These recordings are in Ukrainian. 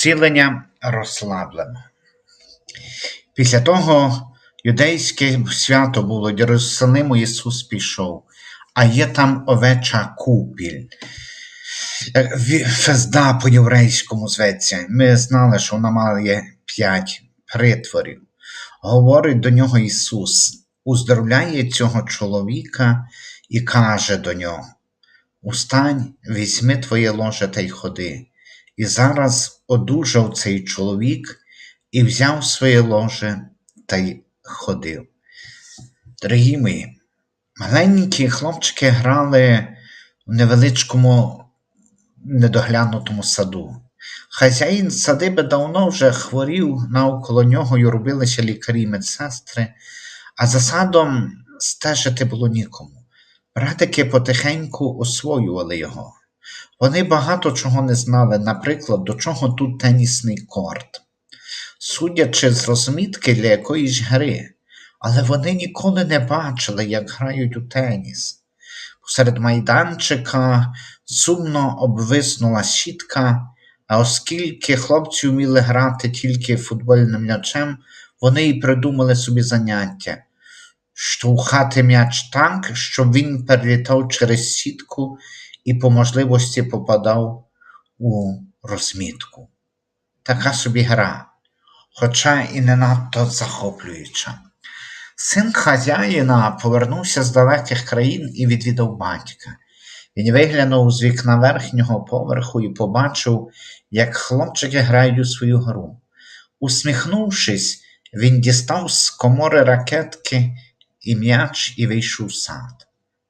Зцілення розслаблено. Після того юдейське свято було Єрусалиму Ісус пішов, а є там овеча купіль. Е, Фезда по-єврейському зветься. Ми знали, що вона має п'ять притворів. Говорить до нього Ісус, уздоровляє цього чоловіка і каже до нього: Устань, візьми твоє ложе та й ходи. І зараз одужав цей чоловік і взяв своє ложе та й ходив. Дорогі мої, маленькі хлопчики грали в невеличкому недоглянутому саду. Хазяїн садиби давно вже хворів, навколо нього й робилися лікарі й медсестри, а за садом стежити було нікому. Братики потихеньку освоювали його. Вони багато чого не знали, наприклад, до чого тут тенісний корт, судячи з розмітки для якоїсь гри, але вони ніколи не бачили, як грають у теніс. Посеред майданчика сумно обвиснула сітка, а оскільки хлопці вміли грати тільки футбольним м'ячем, вони й придумали собі заняття штовхати м'яч так, щоб він перелітав через сітку і по можливості попадав у розмітку. Така собі гра, хоча і не надто захоплююча. Син хазяїна повернувся з далеких країн і відвідав батька. Він виглянув з вікна верхнього поверху і побачив, як хлопчики грають у свою гру. Усміхнувшись, він дістав з комори ракетки і м'яч і вийшов в сад.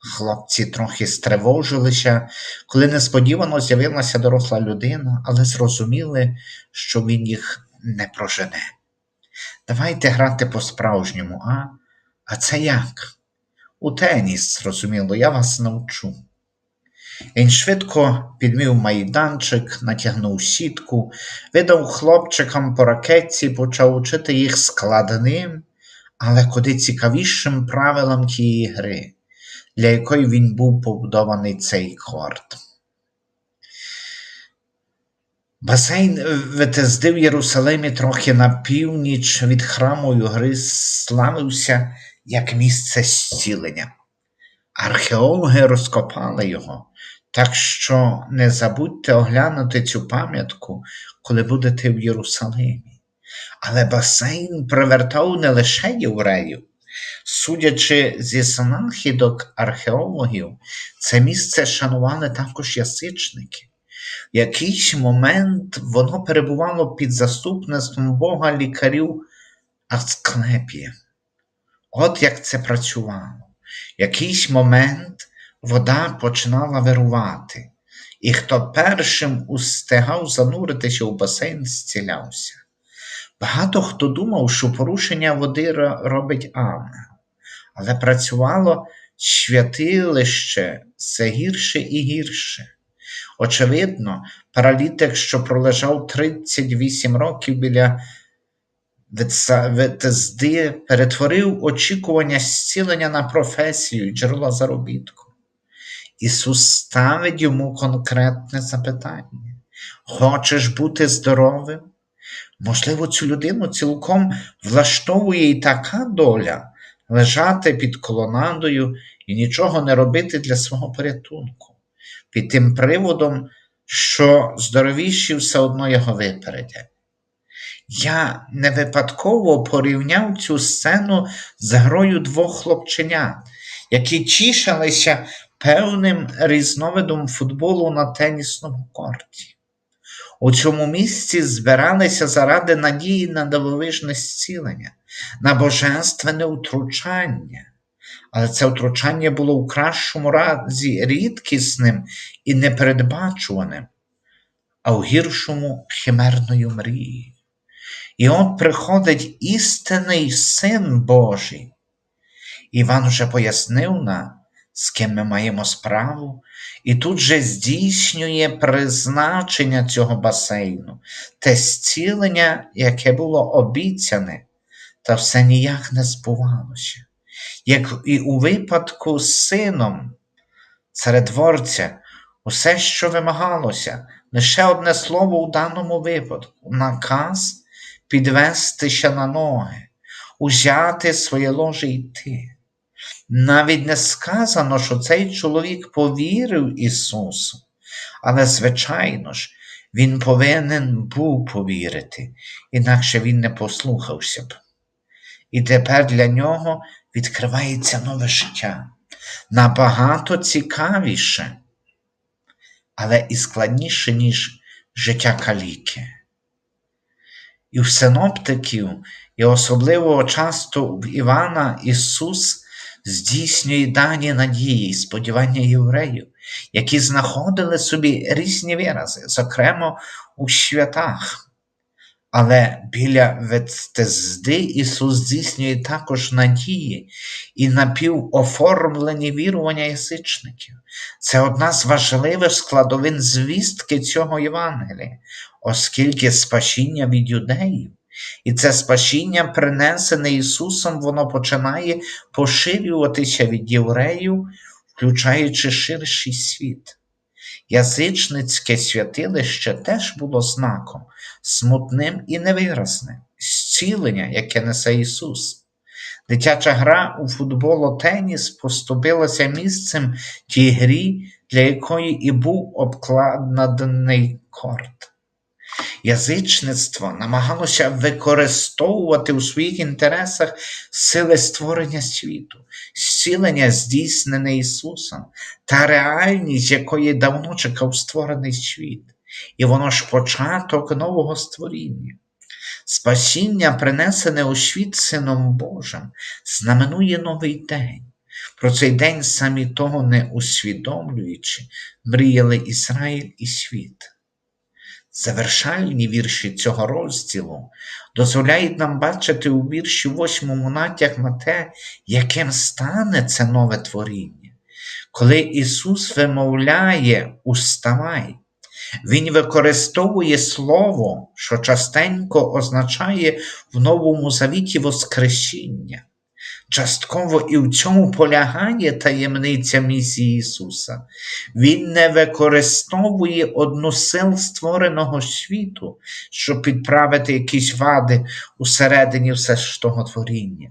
Хлопці трохи стривожилися, коли несподівано з'явилася доросла людина, але зрозуміли, що він їх не прожене. Давайте грати по-справжньому, а? А це як? У теніс, зрозуміло, я вас навчу. Він швидко підмів майданчик, натягнув сітку, видав хлопчикам по ракетці, почав учити їх складним, але куди цікавішим правилам тієї гри, для якої він був побудований цей корт. Басейн Ветезди в Єрусалимі трохи на північ від храму гри славився як місце зцілення. Археологи розкопали його, так що не забудьте оглянути цю пам'ятку, коли будете в Єрусалимі. Але басейн привертав не лише євреїв. Судячи зі знахідок археологів, це місце шанували також язичники. В якийсь момент воно перебувало під заступництвом Бога лікарів Асклепія. От як це працювало. В якийсь момент вода починала вирувати, і хто першим устигав зануритися у басейн, зцілявся. Багато хто думав, що порушення води робить ангел, але працювало святилище все гірше і гірше. Очевидно, паралітик, що пролежав 38 років біля Ветезди, перетворив очікування зцілення на професію джерела заробітку. Ісус ставить йому конкретне запитання: Хочеш бути здоровим? Можливо, цю людину цілком влаштовує і така доля лежати під колонадою і нічого не робити для свого порятунку, під тим приводом, що здоровіші все одно його випередять. Я не випадково порівняв цю сцену з грою двох хлопченят, які тішилися певним різновидом футболу на тенісному корті. У цьому місці збиралися заради надії на дивовижне зцілення, на божественне втручання. Але це втручання було в кращому разі рідкісним і непередбачуваним, а в гіршому химерною мрією. І от приходить істинний Син Божий. Іван вже пояснив нам, з ким ми маємо справу, і тут же здійснює призначення цього басейну, те зцілення, яке було обіцяне, та все ніяк не збувалося. Як і у випадку з сином царедворця, усе, що вимагалося, лише одне слово у даному випадку наказ підвестися на ноги, узяти своє ложе йти. Навіть не сказано, що цей чоловік повірив Ісусу, але, звичайно ж, він повинен був повірити, інакше він не послухався б. І тепер для нього відкривається нове життя, набагато цікавіше, але і складніше, ніж життя каліки. І в синоптиків, і особливо часто в Івана Ісус здійснює дані надії і сподівання євреїв, які знаходили собі різні вирази, зокрема у святах. Але біля Ветстезди Ісус здійснює також надії і напівоформлені вірування язичників. Це одна з важливих складовин звістки цього Євангелія, оскільки спасіння від юдеїв. І це спасіння, принесене Ісусом, воно починає поширюватися від євреїв, включаючи ширший світ. Язичницьке святилище теж було знаком, смутним і невиразним, зцілення, яке несе Ісус. Дитяча гра у футбол теніс поступилася місцем тій грі, для якої і був обкладений корт. Язичництво намагалося використовувати у своїх інтересах сили створення світу, зцілення, здійснене Ісусом, та реальність, якої давно чекав створений світ, і воно ж початок нового створіння. Спасіння, принесене у світ Сином Божим, знаменує новий день. Про цей день, самі того не усвідомлюючи, мріяли Ізраїль і світ. Завершальні вірші цього розділу дозволяють нам бачити у вірші восьмому натяк на те, яким стане це нове творіння. Коли Ісус вимовляє уставай, Він використовує слово, що частенько означає в Новому Завіті Воскресіння. Частково і в цьому полягає таємниця місії Ісуса. Він не використовує одну сил створеного світу, щоб підправити якісь вади усередині все ж того творіння.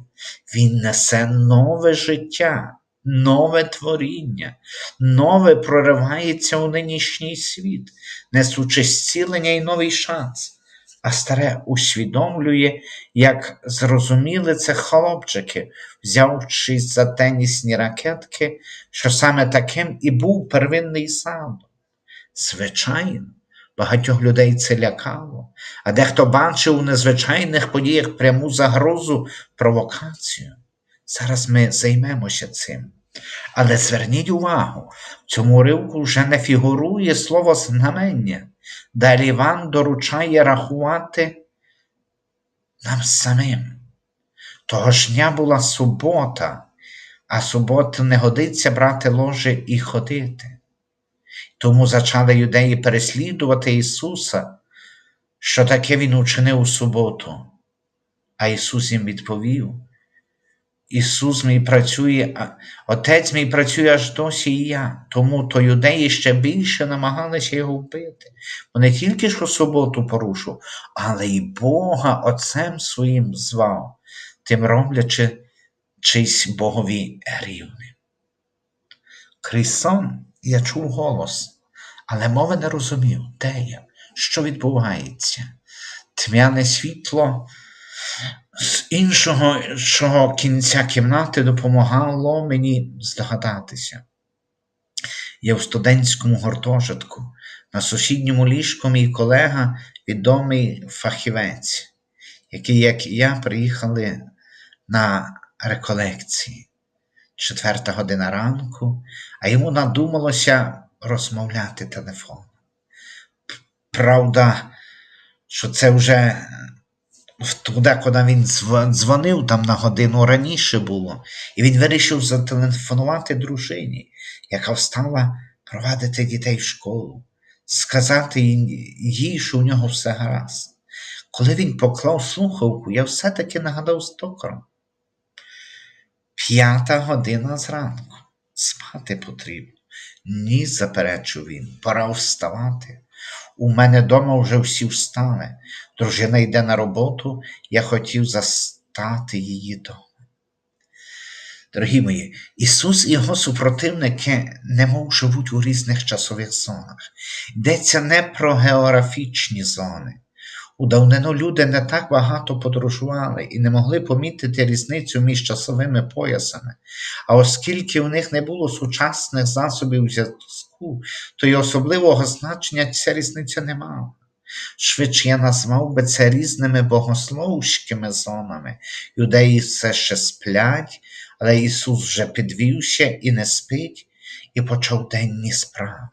Він несе нове життя, нове творіння, нове проривається у нинішній світ, несучи зцілення і новий шанс. А старе усвідомлює, як зрозуміли це хлопчики, взявшись за тенісні ракетки, що саме таким і був первинний сад. Звичайно, багатьох людей це лякало, а дехто бачив у незвичайних подіях пряму загрозу, провокацію. Зараз ми займемося цим. Але зверніть увагу, в цьому уривку вже не фігурує слово знамення. Далі Іван доручає рахувати нам самим. Того ж дня була субота, а суботу не годиться брати ложе і ходити. Тому зачали юдеї переслідувати Ісуса, що таке Він учинив у суботу. А Ісус їм відповів: Ісус мій працює, Отець мій працює аж досі і я, тому то юдеї ще більше намагалися його вбити, бо не тільки що суботу порушив, але й Бога Отцем своїм звав, тим роблячи чийсь Богові рівним. Крізь сон я чув голос, але мови не розумів, де я, що відбувається. Тьмяне світло з іншого іншого кінця кімнати допомагало мені здогадатися. Я в студентському гуртожитку, на сусідньому ліжку мій колега, відомий фахівець, який, як і я, приїхали на реколекції. Четверта година ранку, а йому надумалося розмовляти телефоном. Правда, що це вже туди, куди він дзвонив там на годину раніше було, і він вирішив зателефонувати дружині, яка встала провадити дітей в школу, сказати їй, що у нього все гаразд. Коли він поклав слухавку, я все-таки нагадав з токаром. П'ята година зранку. Спати потрібно. Ні, заперечив він, пора вставати. У мене дома вже всі встали. Дружина йде на роботу, я хотів застати її дома. Дорогі мої, Ісус і його супротивники немов живуть у різних часових зонах. Йдеться не про географічні зони. У давнину люди не так багато подорожували і не могли помітити різницю між часовими поясами. А оскільки в них не було сучасних засобів зв'язку, то й особливого значення ця різниця не мала. Швидше я назвав би це різними богословськими зонами. Юдеї все ще сплять, але Ісус вже підвівся і не спить, і почав денні справи.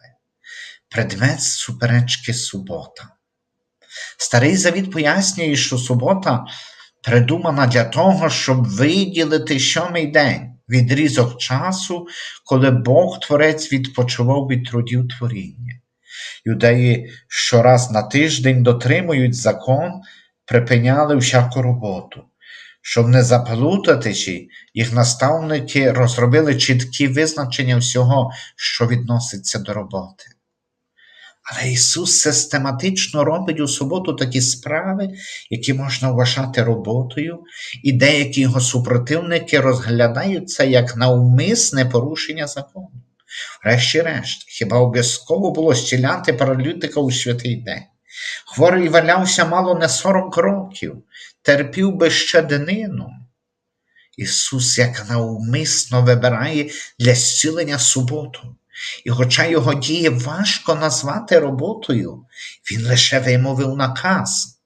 Предмет суперечки субота. Старий Завіт пояснює, що субота придумана для того, щоб виділити сьомий день, відрізок часу, коли Бог Творець відпочивав від трудів творіння. Юдеї щораз на тиждень дотримують закон, припиняли всяку роботу. Щоб не заплутатися, їх наставники розробили чіткі визначення всього, що відноситься до роботи. Але Ісус систематично робить у суботу такі справи, які можна вважати роботою, і деякі його супротивники розглядають це як навмисне порушення закону. Врешті-решт, хіба обов'язково було зціляти паралітика у святий день? Хворий валявся мало не 40 років, терпів би ще днину. Ісус як навмисно вибирає для зцілення суботу. І хоча його дії важко назвати роботою, він лише вимовив наказ.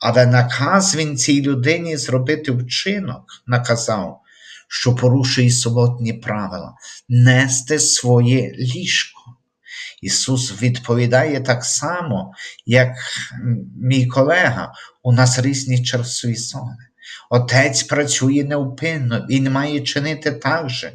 Але наказ він цій людині зробити вчинок, наказав, що порушує суботні правила, нести своє ліжко. Ісус відповідає так само, як мій колега, у нас різні часові зони. Отець працює невпинно, Він має чинити так же.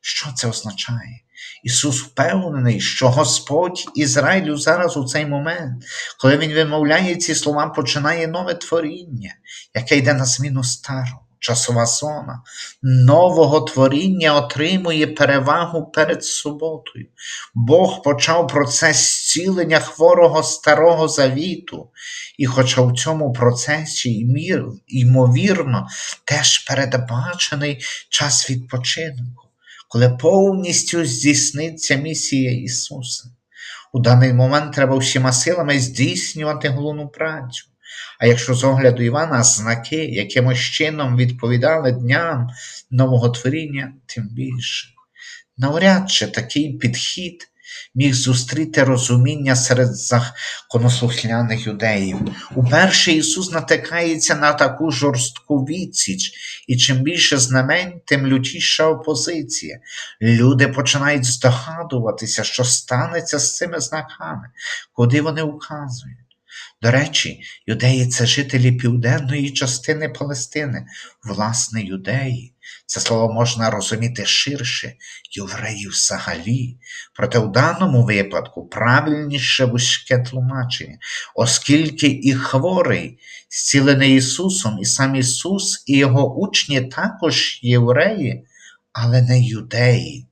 Що це означає? Ісус впевнений, що Господь Ізраїлю зараз у цей момент, коли Він вимовляє ці слова, починає нове творіння, яке йде на зміну старого. Часова зона нового творіння отримує перевагу перед суботою. Бог почав процес зцілення хворого старого завіту, і хоча в цьому процесі, ймовірно, теж передбачений час відпочинку коли повністю здійсниться місія Ісуса. У даний момент треба всіма силами здійснювати головну працю. А якщо з огляду Івана знаки якимось чином відповідали дням нового творіння, тим більше. Навряд чи такий підхід міг зустріти розуміння серед законослухняних юдеїв. Уперше Ісус натикається на таку жорстку відсіч, і чим більше знамень, тим лютіша опозиція. Люди починають здогадуватися, що станеться з цими знаками, куди вони указують. До речі, юдеї це жителі південної частини Палестини, власне, юдеї. Це слово можна розуміти ширше, євреї взагалі. Проте в даному випадку правильніше вузьке тлумачення, оскільки і хворий, зцілений Ісусом, і сам Ісус, і його учні також євреї, але не юдеї.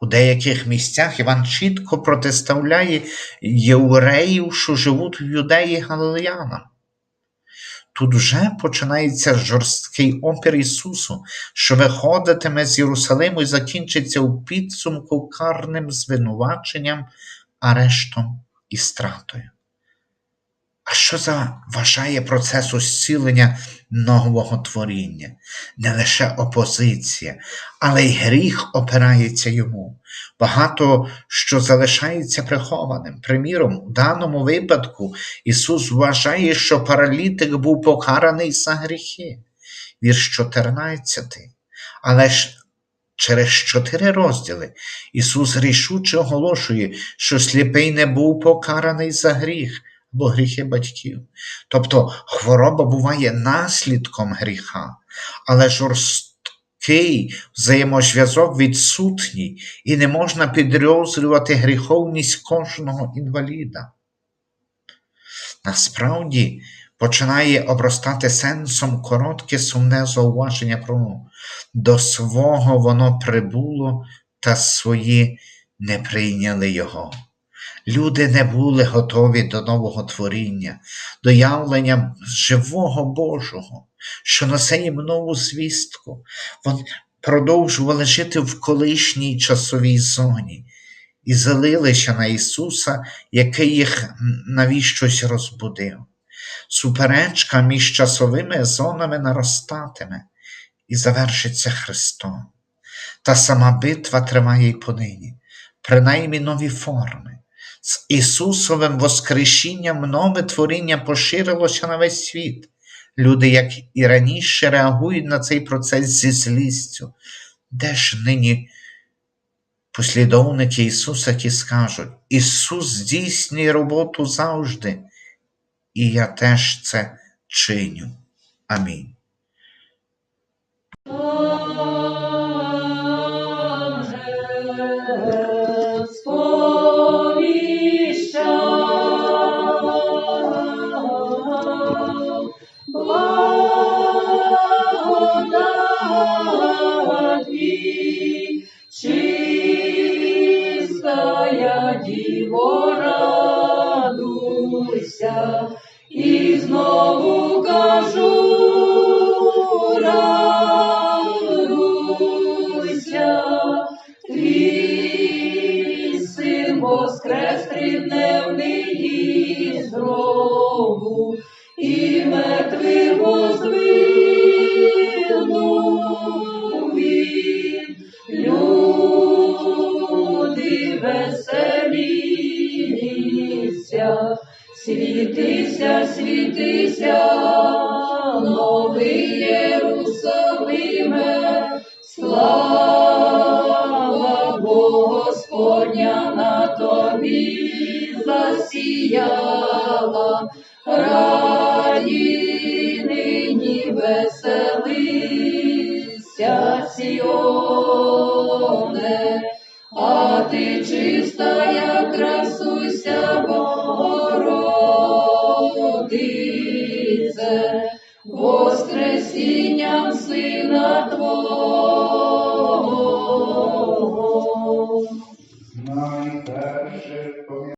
У деяких місцях Іван чітко протиставляє євреїв, що живуть в юдеї галилеянам. Тут вже починається жорсткий опір Ісусу, що виходитиме з Єрусалиму і закінчиться у підсумку карним звинуваченням, арештом і стратою. А що заважає процесу зцілення нового творіння? Не лише опозиція, але й гріх опирається йому. Багато що залишається прихованим. Приміром, у даному випадку Ісус вважає, що паралітик був покараний за гріхи, вірш 14. Але ж через чотири розділи Ісус рішуче оголошує, що сліпий не був покараний за гріх або гріхи батьків. Тобто хвороба буває наслідком гріха, але жорсткий взаємозв'язок відсутній і не можна підозрювати гріховність кожного інваліда. Насправді починає обростати сенсом коротке сумне зауваження про до свого воно прибуло, та свої не прийняли його. Люди не були готові до нового творіння, до явлення живого Божого, що несе їм нову звістку. Вони продовжували жити в колишній часовій зоні і залилися на Ісуса, який їх навіщось розбудив. Суперечка між часовими зонами наростатиме і завершиться Христом. Та сама битва триває й понині, принаймні нові форми. З Ісусовим Воскресінням нове творіння поширилося на весь світ. Люди, як і раніше, реагують на цей процес зі злістю. Де ж нині послідовники Ісуса, які скажуть, Ісус здійснює роботу завжди, і я теж це чиню. Амінь. І знову, і мертвий воздвигнув він. Люди веселіться, світися, світися, новий Єрусалиме, слава Господня на тобі засіяла,